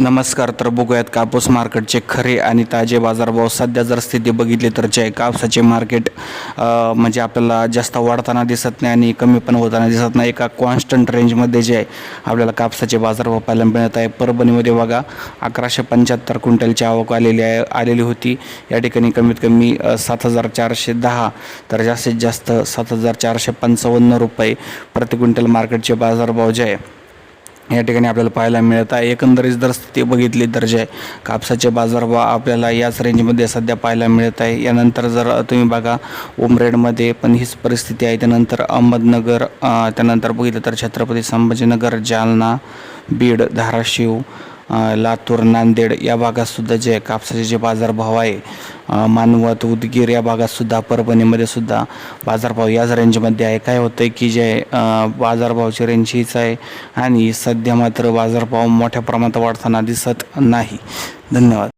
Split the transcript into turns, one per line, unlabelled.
नमस्कार तर बघूयात कापूस मार्केटचे खरे आणि ताजे बाजारभाव. सध्या जर स्थिती बघितली तर जे आहे कापसाचे मार्केट म्हणजे आपल्याला जास्त वाढताना दिसत नाही आणि कमी पण होताना दिसत नाही. एका कॉन्स्टंट रेंजमध्ये जे आहे आपल्याला कापसाचे बाजारभाव पाहायला मिळत आहे. परभणीमध्ये बघा अकराशे पंच्याहत्तर क्विंटलची आवक आलेली आहे आलेली होती. या ठिकाणी कमीत कमी सात हजार चारशे दहा तर जास्तीत जास्त सात हजार चारशे पंचावन्न रुपये प्रति क्विंटल मार्केटचे बाजारभाव जे आहे. या ठिकाणी आपल्याला पाहायला मिळत आहे. एकंदरीत जर स्थिती बघितली तर जे आहे, कापसाचे बाजारभाव आपल्याला याच रेंजमध्ये सध्या पाहायला मिळत आहे. यानंतर जर तुम्ही बघा उमरेडमध्ये पण हीच परिस्थिती आहे. त्यानंतर अहमदनगर त्यानंतर बघितलं तर छत्रपती संभाजीनगर जालना बीड धाराशिव लातूर नांदेड या भागातसुद्धा जे कापसाचे जे बाजारभाव आहे मानवत उदगीर या भागातसुद्धा परभणीमध्ये सुद्धा बाजारभाव याच रेंजमध्ये आहे. काय होतं आहे की जे बाजारभावची रेंज हीच आहे आणि सध्या मात्र बाजारभाव मोठ्या प्रमाणात वाढताना दिसत नाही. धन्यवाद.